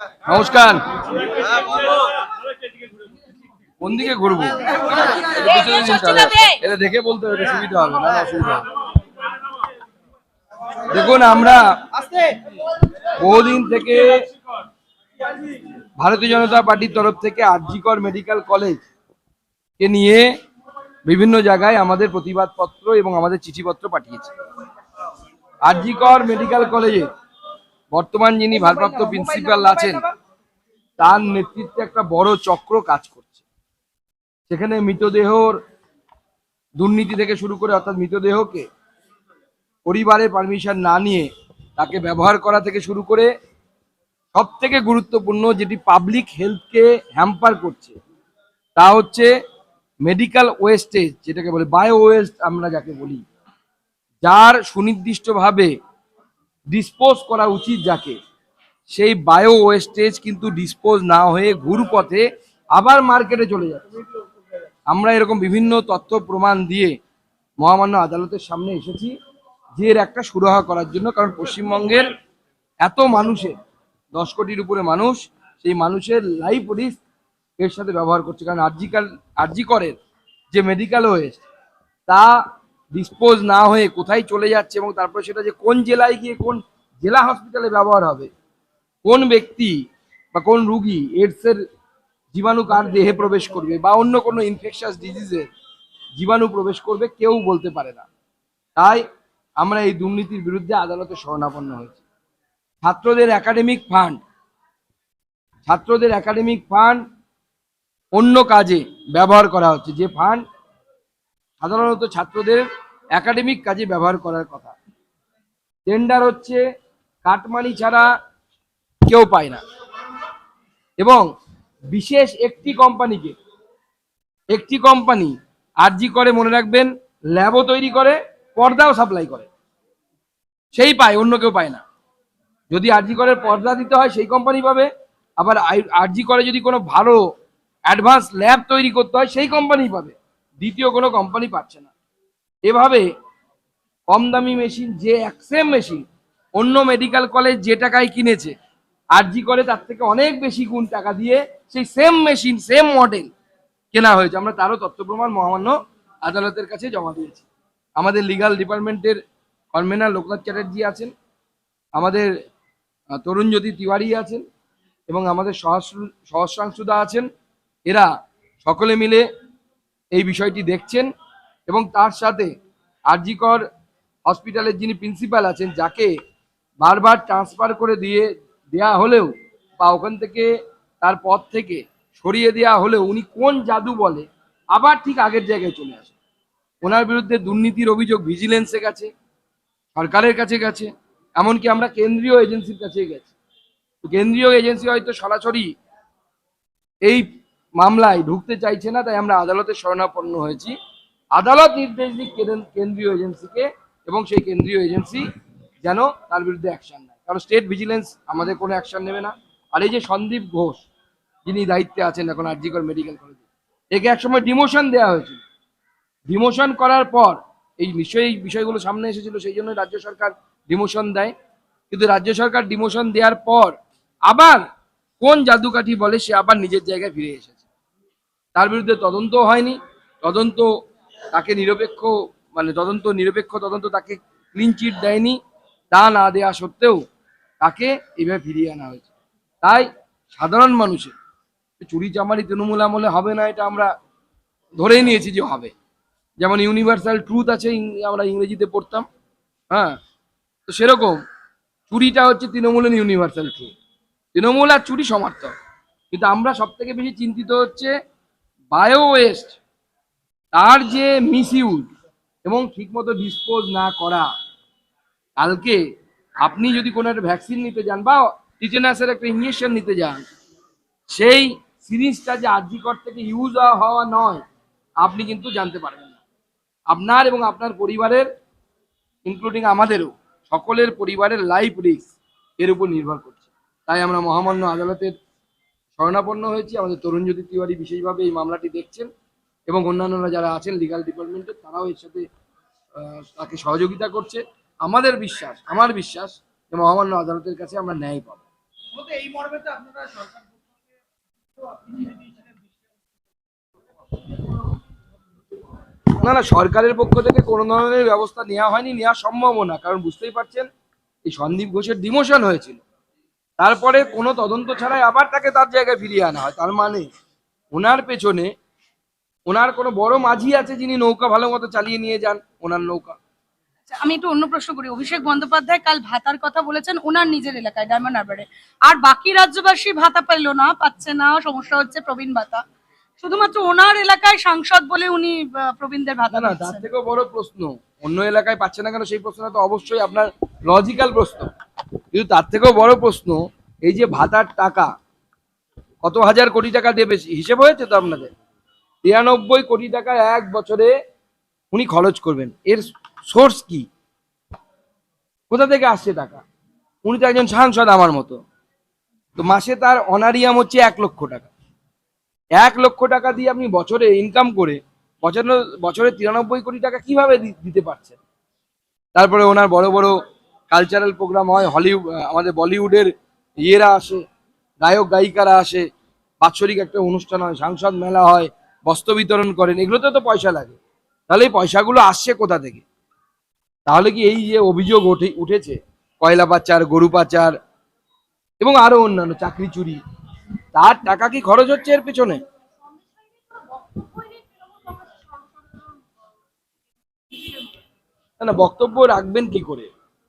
নমস্কার। কোন দিকে ঘুরবো? এটা দেখে বলতে হবে সুবিধা হবে, না অসুবিধা দেখুন, আমরা বহুদিন থেকে ভারতীয় জনতা পার্টির তরফ থেকে আরজিকর মেডিকেল কলেজ কে নিয়ে বিভিন্ন জায়গায় আমাদের প্রতিবাদপত্র এবং আমাদের চিঠিপত্র পাঠিয়েছে। আরজিকর মেডিকেল কলেজে বর্তমান যিনি ভারপ্রাপ্ত প্রিন্সিপাল আছেন তার নেতৃত্বে একটা বড় চক্র কাজ করছে। সেখানে মৃতদেহর দুর্নীতি থেকে শুরু করে অর্থাৎ মৃতদেহকে পরিবারের পারমিশন না নিয়ে তাকে ব্যবহার করা থেকে শুরু করে সব থেকে গুরুত্বপূর্ণ যেটি পাবলিক হেলথকে হ্যাম্পার করছে তা হচ্ছে মেডিকেল ওয়েস্টেজ যেটাকে বলে বায়ো ওয়েস্ট আমরা যাকে বলি। যার সুনির্দিষ্টভাবে ডিসপোজ করা উচিত যাকে। সেই বায়ো ওয়েস্টেজ কিন্তু ডিসপোজ না হয়ে ঘুরপথে আবার মার্কেটে চলে যাচ্ছে। আমরা এরকম বিভিন্ন তথ্য প্রমাণ দিয়ে মহামান্য আদালতের সামনে এসেছি যে এর একটা সুরাহা করার জন্য, কারণ পশ্চিমবঙ্গের এত মানুষের, দশ কোটির উপরে মানুষ, সেই মানুষের লাইফ রিস্ক এর সাথে ব্যবহার করছে। কারণ আর্জিকাল আর্জিকরের যে মেডিকেল ওয়েস্ট তা ডিসপোজ না হয়ে কোথায় চলে যাচ্ছে এবং তারপরে সেটা যে কোন জেলায় গিয়ে কোন জেলা হসপিটালে ব্যবহার হবে, কোন ব্যক্তি বা কোন রুগী এডসের জীবাণু কার দেহে প্রবেশ করবে বা অন্য কোনো ইনফেকশাস ডিজিজের জীবাণু প্রবেশ করবে কেউ বলতে পারে না। তাই আমরা এই দুর্নীতির বিরুদ্ধে আদালতে শরণাপন্ন হয়েছি। ছাত্রদের একাডেমিক ফান্ড ছাত্রদের একাডেমিক ফান্ড অন্য কাজে ব্যবহার করা হচ্ছে। যে ফান্ড সাধারণত ছাত্রদের একাডেমিক কাজে ব্যবহার করার কথা। টেন্ডার হচ্ছে কাটমানি ছাড়া কেউ পায় না। এবং বিশেষ একটি কোম্পানিকে একটি কোম্পানি আরজি করে মনে রাখবেন ল্যাবও তৈরি করে, পর্দাও সাপ্লাই করে। সেই পায়, অন্য কেউ পায় না। যদি আরজি করে পর্দা দিতে হয়, সেই কোম্পানি পাবে। আবার আরজি করে যদি কোনো ভালো অ্যাডভান্স ল্যাব তৈরি করতে হয়, সেই কোম্পানি পাবে। দ্বিতীয় কোনো কোম্পানি পাচ্ছে না। এভাবে কম দামি মেশিন যে এক সেম মেশিন অন্য মেডিকেল কলেজ যে টাকায় কিনেছে আরজি করে তার থেকে অনেক বেশি গুণ টাকা দিয়ে সেই সেম মেশিন সেম মডেল কেনা হয়েছে। আমরা তারও তথ্য প্রমাণ মহামান্য আদালতের কাছে জমা দিয়েছি। আমাদের লিগাল ডিপার্টমেন্টের কনভেনার লোকনাথ চ্যাটার্জি আছেন আমাদের আহ, তরুণ জ্যোতি তিওয়ারি আছেন এবং আমাদের সহস্র- সহস্রাংশুদা আছেন। এরা সকলে মিলে এই বিষয়টি দেখছেন এবং তার সাথে আরজিকর হসপিটালের যিনি প্রিন্সিপাল আছেন, যাকে বারবার ট্রান্সফার করে দিয়ে দেয়া হলেও বা ওখান থেকে তার পদ থেকে সরিয়ে দেওয়া হলেও উনি কোন জাদু বলে, আবার ঠিক আগের জায়গায় চলে আসে ওনার বিরুদ্ধে দুর্নীতির অভিযোগ ভিজিলেন্সে গেছে, সরকারের কাছে গেছে, এমনকি আমরা কেন্দ্রীয় এজেন্সির কাছে গেছি। কেন্দ্রীয় এজেন্সি হয়তো সরাসরি এই মামলায় ঢুকতে চাইছে না, তাই আমরা আদালতে শরণাপন্ন হয়েছি। আদালত নির্দেশ দিক কেন্দ্রীয় এজেন্সিকে এবং সেই কেন্দ্রীয় এজেন্সি যেন তার বিরুদ্ধে অ্যাকশন নেয়। কারণ স্টেট ভিজিলেন্স আমাদের কোনো অ্যাকশন নেবে না। আর এই যে সন্দীপ ঘোষ, যিনি দায়িত্বে আছেন এখন আরজিকর মেডিকেল কলেজে একে একসময় ডিমোশন দেওয়া হয়েছিল। ডিমোশন করার পর এই নিশ্চয়ই বিষয়গুলো সামনে এসেছিল, সেই জন্য রাজ্য সরকার ডিমোশন দেয়। কিন্তু রাজ্য সরকার ডিমোশন দেওয়ার পর আবার কোন জাদুকাঠি বলে সে আবার নিজের জায়গায় ফিরে এসেছে। তার বিরুদ্ধে তদন্ত হয়নি। তদন্ত তাকে নিরপেক্ষ মানে তদন্ত, নিরপেক্ষ তদন্ত তাকে ক্লিন চিট দেয়নি। তা না দেওয়া সত্ত্বেও তাকে এভাবে ফিরিয়ে আনা হয়েছে। তাই সাধারণ মানুষের চুরি চামারি তৃণমূল আমলে হবে না এটা আমরা ধরেই নিয়েছি যে হবে। যেমন ইউনিভার্সাল ট্রুথ আছে আমরা ইংরেজিতে পড়তাম। হ্যাঁ তো সেরকম চুরিটা হচ্ছে তৃণমূলের ইউনিভার্সাল ট্রুথ তৃণমূল আর চুরি সমার্থক। কিন্তু আমরা সব থেকে বেশি চিন্তিত হচ্ছে বায়ো ওয়েস্ট তার যে মিসইউজ এবং ঠিকমতো ডিসপোজ না করা, কালকে আপনি যদি কোনো একটা ভ্যাকসিন নিতে যান বা টিটেনাসের একটা ইঞ্জেকশন নিতে যান, সেই সিরিজটা যে আর্জিকর থেকে ইউজ হওয়া নয়, আপনি কিন্তু জানতে পারবেন না। আপনার এবং আপনার পরিবারের ইনক্লুডিং আমাদেরও, সকলের পরিবারের লাইফ রিস্ক এর উপর নির্ভর করছে। তাই আমরা মহামান্য আদালতের শরণাপন্ন হয়েছি। আমাদের তরুণজ্যোতি তিওয়ারি বিশেষভাবে এই মামলাটি দেখছেন এবং অন্যান্যরা যারা আছেন লিগাল ডিপার্টমেন্টের তারাও এর সাথে তাকে সহযোগিতা করছে। আমাদের বিশ্বাস আমার বিশ্বাস যে মহামান্য আদালতের কাছে আমরা ন্যায় পাবো। এই মর্মে তো আপনারা সরকার না না সরকারের পক্ষ থেকে কোনো ধরনের ব্যবস্থা নেওয়া হয়নি নেওয়া সম্ভবও না। কারণ বুঝতেই পারছেন এই সন্দীপ ঘোষের ডিমোশন হয়েছিল। তারপরে কোনো তদন্ত ছাড়াই আবার তাকে তার জায়গায় ফিরিয়ে আনা হয় তার মানে ওনার পেছনে ওনার কোনো বড় মাঝি আছে যিনি নৌকা ভালো মতো চালিয়ে নিয়ে যান ওনার নৌকা। আচ্ছা, আমি একটু অন্য প্রশ্ন করি। অভিষেক বন্দ্যোপাধ্যায় কাল ভাতার কথা বলেছেন ওনার নিজের এলাকায় ডায়মন্ড হারবারে। আর বাকি রাজ্যবাসী ভাতা পেল না পাচ্ছে না সমস্যা হচ্ছে প্রবীণ ভাতা। শুধুমাত্র ওনার এলাকায় সাংসদ বলে উনি প্রবীণদের ভাতা না তার থেকেও বড় প্রশ্ন অন্য এলাকায় পাচ্ছে না কেন সেই প্রশ্নটা তো অবশ্যই আপনার লজিক্যাল প্রশ্ন। কিন্তু তার থেকেও বড় প্রশ্ন, এই যে ভাতার টাকা, কত হাজার কোটি টাকা দেবে হিসেব হয়েছে তো আপনাদের? তিরানব্বই কোটি টাকা এক বছরে উনি খরচ করবেন। এর সোর্স কি? কোথা থেকে আসছে টাকা? উনি তো একজন সাংসদ আমার মতো। তো মাসে তার অনারিয়াম হচ্ছে এক লক্ষ টাকা। এক লক্ষ টাকা দিয়ে আপনি বছরে ইনকাম করে বছর বছরে তিরানব্বই কোটি টাকা কীভাবে দিতে পারছেন তারপরে ওনার বড় বড় কালচারাল প্রোগ্রাম হয় হলিউড আমাদের বলিউডের ইয়েরা আসে, গায়ক, গায়িকারা আসে, বাৎসরিক একটা অনুষ্ঠান হয়, সাংসদ মেলা হয়, বস্ত্র বিতরণ করেন, এগুলোতে তো পয়সা লাগে। তাহলে এই পয়সাগুলো আসছে কোথা থেকে? তাহলে কি এই যে অভিযোগ ওঠে, উঠেছে, কয়লা পাচার, গরু পাচার এবং আরও অন্যান্য, চাকরি চুরি, তার টাকা কি খরচ হচ্ছে এর পেছনে? না বক্তব্য রাখবেন কি করে?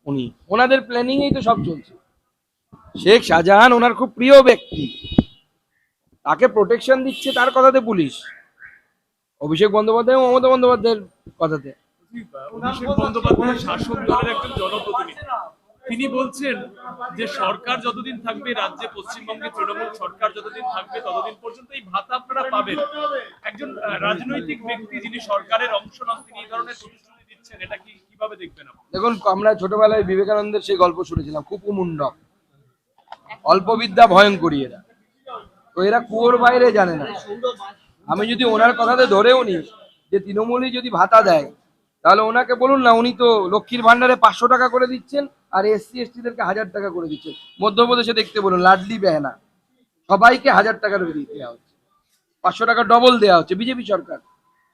উনি, ওনাদের প্ল্যানিং এই তো সব চলছে। শেখ শাহজাহান ওনার খুব প্রিয় ব্যক্তি। তাকে প্রোটেকশন দিচ্ছে তার কথাতে পুলিশ। অভিষেক বন্দ্যোপাধ্যায় এবং মমতা বন্দ্যোপাধ্যায়ের কথাতে। বন্দ্যোপাধ্যায় শাসক তিনি বলছেন যে সরকার যতদিন থাকবে, রাজ্যে পশ্চিমবঙ্গে তৃণমূল সরকার যতদিন থাকবে, ততদিন পর্যন্ত এই ভাতা আপনারা পাবেন। একজন রাজনৈতিক ব্যক্তি যিনি সরকারের অংশ নন, তিনি এই ধরনের প্রতিশ্রুতি দেখুন, আমরা ছোটবেলায় বিবেকানন্দের সেই গল্প শুনেছিলাম অল্প বিদ্যা ভয়ঙ্করী এরা। তো এরা কুয়োর বাইরে জানে না। আমি যদি ওনার কথাতে ধরেও নি, যে তৃণমূলই যদি ভাতা দেয়, তাহলে ওনাকে বলুন না, উনি তো লক্ষ্মীর ভান্ডারে পাঁচশো টাকা করে দিচ্ছেন, আর এসসি, এসটিদেরকে হাজার টাকা করে দিচ্ছেন। মধ্যপ্রদেশে দেখতে বলুন, লাডলি বেহানা। সবাইকে হাজার টাকা দেওয়া হচ্ছে। পাঁচশো টাকা ডবল দেওয়া হচ্ছে, বিজেপি সরকার।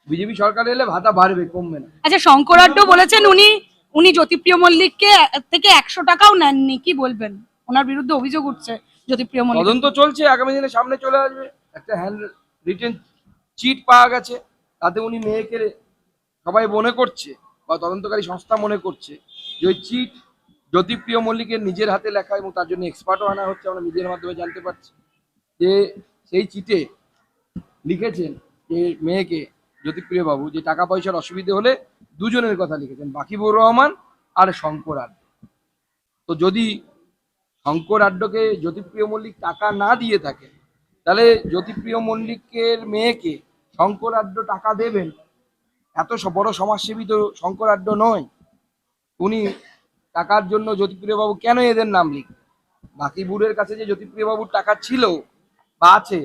বিজেপি সরকার এলে ভাতা বাড়বে কমবে না। আচ্ছা শঙ্করাড্ড বলেছেন উনি উনি জ্যোতিপ্রিয় মল্লিককে থেকে একশো টাকাও নেননি কি বলবেন? ওনার বিরুদ্ধে অভিযোগ উঠছে জ্যোতিপ্রিয় মল্লিক। তদন্ত চলছে আগামী দিনে সামনে চলে আসবে। একটা হ্যান্ড রিটেন চিট পাওয়া গেছে তাতে উনি মেয়েকে সবাই মনে করছে বা তদন্তকারী সংস্থা মনে করছে যে ওই চিট জ্যোতিপ্রিয় মল্লিকের নিজের হাতে লেখা এবং তার জন্য এক্সপার্টও আনা হচ্ছে আমরা মিডিয়ার মাধ্যমে জানতে পারছি। যে সেই চিটে লিখেছেন যে মেয়েকে জ্যোতিপ্রিয় বাবু, যে টাকা পয়সার অসুবিধে হলে দুজনের কথা লিখেছেন, বাকিবুর রহমান আর শঙ্কর আড্ড। তো যদি শঙ্কর আড্ডকে জ্যোতিপ্রিয় মল্লিক টাকা না দিয়ে থাকে তাহলে জ্যোতিপ্রিয় মল্লিকের মেয়েকে শঙ্কর আড্ড টাকা দেবেন? এত বড় সমাজসেবী তো শঙ্কর আড্ড নয়। উনি টাকার জন্য জ্যোতিপ্রিয় বাবু কেন এদের নাম লিখ বাকি বুড়ের কাছে যে জ্যোতিপ্রিয় বাবুর টাকা ছিল বা আছে,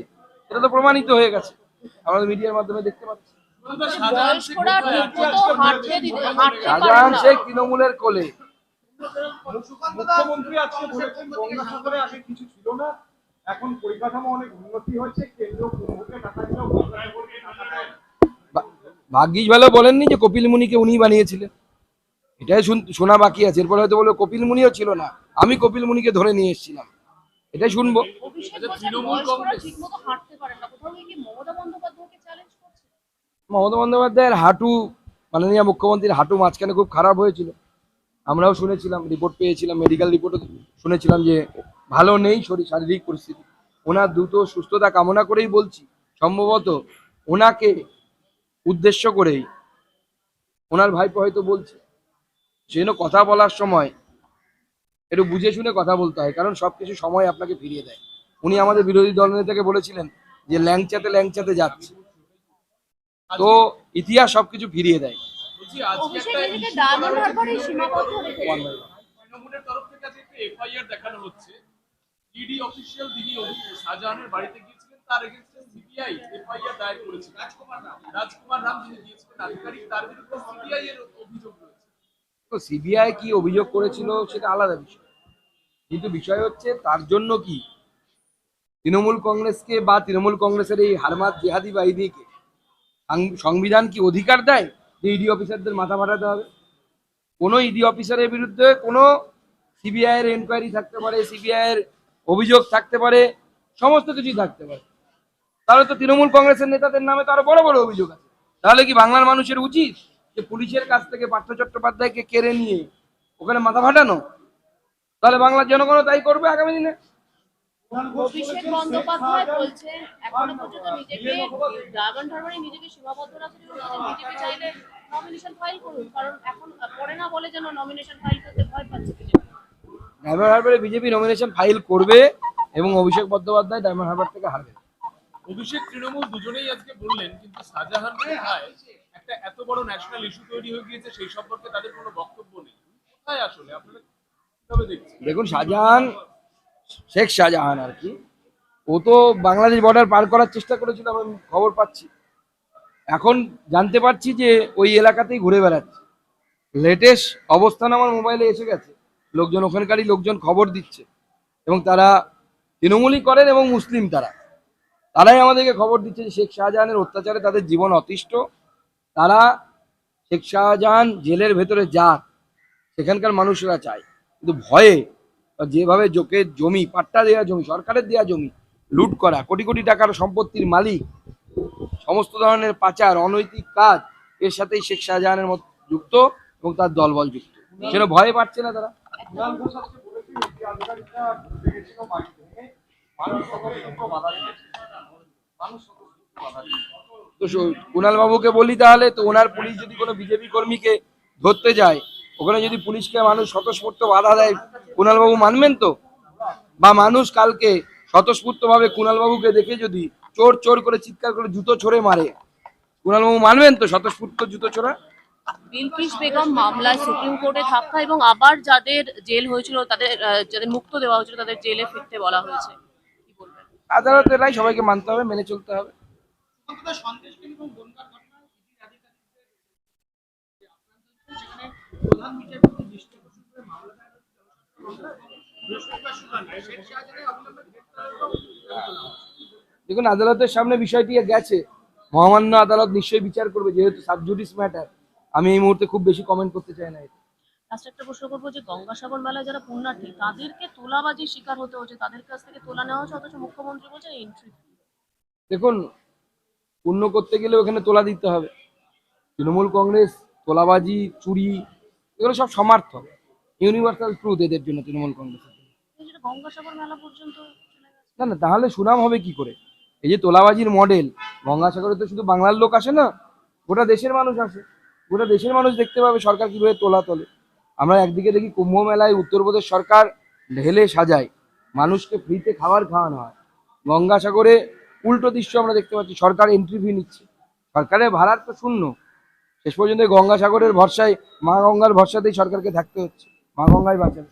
সেটা তো প্রমাণিত হয়ে গেছে। আমাদের মিডিয়ার মাধ্যমে দেখতে পাচ্ছি। শাহজাহান শেখ তৃণমূলের কোলে। মুখ্যমন্ত্রী আজকে বলেছেন গঙ্গা সাগরে আগে কিছু ছিল না এখন পরিকাঠামো অনেক উন্নতি হয়েছে কেন্দ্র কুম্ভকে টাকা দিলেও ভাগ্যিস ভালো বলেননি যে কপিল মুনিকে উনি বানিয়েছিলেন। এটাই শুন- শোনা বাকি আছে। এরপর হয়তো বলব কপিল মুনিও ছিল না। আমি কপিল মুনিকে ধরে নিয়ে এসেছিলাম। এটাই শুনব। তৃণমূল কংগ্রেস- মমতা বন্দ্যোপাধ্যায়ের হাঁটু, মাননীয় মুখ্যমন্ত্রীর হাঁটু মাঝখানে খুব খারাপ হয়েছিল। আমরাও শুনেছিলাম রিপোর্ট পেয়েছিলাম মেডিকেল রিপোর্টও শুনেছিলাম যে ভালো নেই শরীর, শারীরিক পরিস্থিতি। ওনার দ্রুত সুস্থতা কামনা করেই বলছি, সম্ভবত ওনাকে উদ্দেশ্য করেই। ওনার ভাইপো হয়তো বলছে সেজন্য কথা বলার সময় একটু বুঝে শুনে কথা বলতে হয়, কারণ সব কিছু সময় আপনাকে ফিরিয়ে দেয়। উনি আমাদের বিরোধী দলনেতাকে বলেছিলেন যে ল্যাংচাতে ল্যাংচাতে যাচ্ছে। তো ইতিহাস সবকিছু ফিরিয়ে দেয়। দেখানো হচ্ছে। ইডি অফিসিয়াল যিনি শাহজাহানের বাড়িতে গিয়েছিলেন তার এগেনস্টে সিবিআই এফআইআর দায়ের করেছে। রাজকুমার রাম। রাজকুমার রাম যিনি গিয়েছিলেন আধিকারিক তার বিরুদ্ধে সিবিআই এর অভিযোগ রয়েছে। তো সিবিআই কি অভিযোগ করেছিল সেটা আলাদা বিষয়। কিন্তু বিষয় হচ্ছে তার জন্য কি? তৃণমূল কংগ্রেসকে বা তৃণমূল কংগ্রেসের এই হারমাত জেহাদি বাহিনীকে সংবিধান কি অধিকার দেয়? যে ইডি অফিসারদের মাথা ফাটাতে হবে। কোনো ইডি অফিসারের বিরুদ্ধে কোনো সিবিআই এর এনকোয়ারি থাকতে পারে সিবিআই এর অভিযোগ থাকতে পারে, সমস্ত কিছুই থাকতে পারে। তাহলে তো তৃণমূল কংগ্রেসের নেতাদের নামে তো আরও বড় বড় অভিযোগ আছে। তাহলে কি বাংলার মানুষের উচিত যে পুলিশের কাছ থেকে পার্থ চট্টোপাধ্যায়কে কেড়ে নিয়ে ওখানে মাথা ফাটানো? তাহলে বাংলার জনগণও তাই করবে আগামী দিনে? অভিষেক বন্দ্যোপাধ্যায় বলছেন এখনও পর্যন্ত নিজেকে ডায়মন্ড হারবারে নিজেকে সীমাবদ্ধ বিজেপি চাইলে নমিনেশন ফাইল করুন কারণ এখন পরে না বলে যেন নমিনেশন ফাইল করতে ভয় পাচ্ছে ডায়মন্ড হারবারে বিজেপি নমিনেশন ফাইল করবে এবং অভিষেক বন্দ্যোপাধ্যায় ডায়মন্ড হারবার থেকে হারবে। অভিষেক তৃণমূল দুজনেই আজকে বললেন কিন্তু শাহজাহান কোথায় একটা এত বড় ন্যাশনাল ইস্যু তৈরি হয়ে গিয়েছে সেই সম্পর্কে তাদের কোনো বক্তব্য নেই। কোথায় আসলে? আপনারা কীভাবে দেখছেন? দেখুন শাহজাহান শেখ শাহজাহান আর কি। ও তো বাংলাদেশ বর্ডার পার করার চেষ্টা করেছিল আমি খবর পাচ্ছি। এখন জানতে পারছি যে ওই এলাকাতেই ঘুরে বেড়াচ্ছে। লেটেস্ট অবস্থান আমার মোবাইলে এসে গেছে। লোকজন, ওখানকারই লোকজন খবর দিচ্ছে। এবং তারা তৃণমূলই করেন এবং মুসলিম তারা। তারাই আমাদেরকে খবর দিচ্ছে যে শেখ শাহজাহানের অত্যাচারে তাদের জীবন অতিষ্ঠ। তারা শেখ শাহজাহান জেলের ভেতরে যাক, সেখানকার মানুষরা চায়। কিন্তু ভয়ে যেভাবে জোকে জমি, পাট্টা দেওয়া জমি, সরকারের দেওয়া জমি, লুট করা, কোটি কোটি টাকার সম্পত্তির মালিক, সমস্ত ধরনের পাচার, অনৈতিক কাজ, এর সাথেই শেখ শাহজাহানের মত যুক্ত এবং তার দলবল যুক্ত। সেটা ভয়ে পাচ্ছে না তারা? তো কুণাল বাবুকে বলি তাহলে, তো ওনার পুলিশ যদি কোনো বিজেপি কর্মীকে ধরতে যায় ওখানে যদি পুলিশকে মানুষ স্বতঃস্ফূর্ত বাধা দেয় কুণাল বাবু মানবেন তো? বা মানুষ কালকে স্বতঃস্ফূর্ত ভাবে কুণাল বাবুকে দেখে যদি চোর চোর করে চিৎকার করে জুতো ছড়ে মারে কুণাল বাবু মানবেন তো স্বতঃস্ফূর্ত জুতো ছোড়া? বিলকিস বেগম মামলায় সুপ্রিম কোর্টে ধাক্কা এবং আবার যাদের জেল হয়েছিল তাদের যাদের মুক্ত দেওয়া হয়েছিল তাদের জেলে ফিরতে বলা হয়েছে। কি আদালতের রায় সবাইকে মানতে হবে মেনে চলতে হবে। দেখুন আদালতের সামনে বিষয়টি গেছে। মহামান্য আদালত নিশ্চয়ই বিচার করবে যেহেতু সাবজুডিস ম্যাটার আমি এই মুহূর্তে খুব বেশি কমেন্ট করতে চাই না। লাস্ট একটা প্রশ্ন করব যে গঙ্গাসাগর মেলায় যারা পুণ্যার্থী তাদেরকে তোলাবাজির শিকার হতে হচ্ছে তাদের কাছ থেকে তোলা নেওয়া হচ্ছে? অথচ মুখ্যমন্ত্রী বলছেন এন্ট্রি দেখুন পূর্ণ করতে গেলে ওখানে তোলা দিতে হবে। তৃণমূল কংগ্রেস তোলাবাজি চুরি এগুলো সব সমার্থক। ইউনিভার্সাল ট্রুথ এদের জন্য তৃণমূল কংগ্রেস না না তাহলে সুনাম হবে কি করে? এই যে তোলাবাজির মডেল গঙ্গাসাগরে তো শুধু বাংলার লোক আসে না গোটা দেশের মানুষ আসে। গোটা দেশের মানুষ দেখতে পাবে সরকার কীভাবে তোলা তোলে। আমরা একদিকে দেখি কুম্ভ মেলায় উত্তরপ্রদেশ সরকার ঢেলে সাজায় মানুষকে ফ্রিতে খাবার খাওয়ানো হয়। গঙ্গাসাগরে উল্টো দৃশ্য আমরা দেখতে পাচ্ছি সরকার এন্ট্রি ফি নিচ্ছে। সরকারের ভাড়ার তো শূন্য। শেষ পর্যন্ত গঙ্গাসাগরের ভরসায় মা গঙ্গার ভরসাতেই সরকারকে থাকতে হচ্ছে। মা গঙ্গাই বাঁচাবে।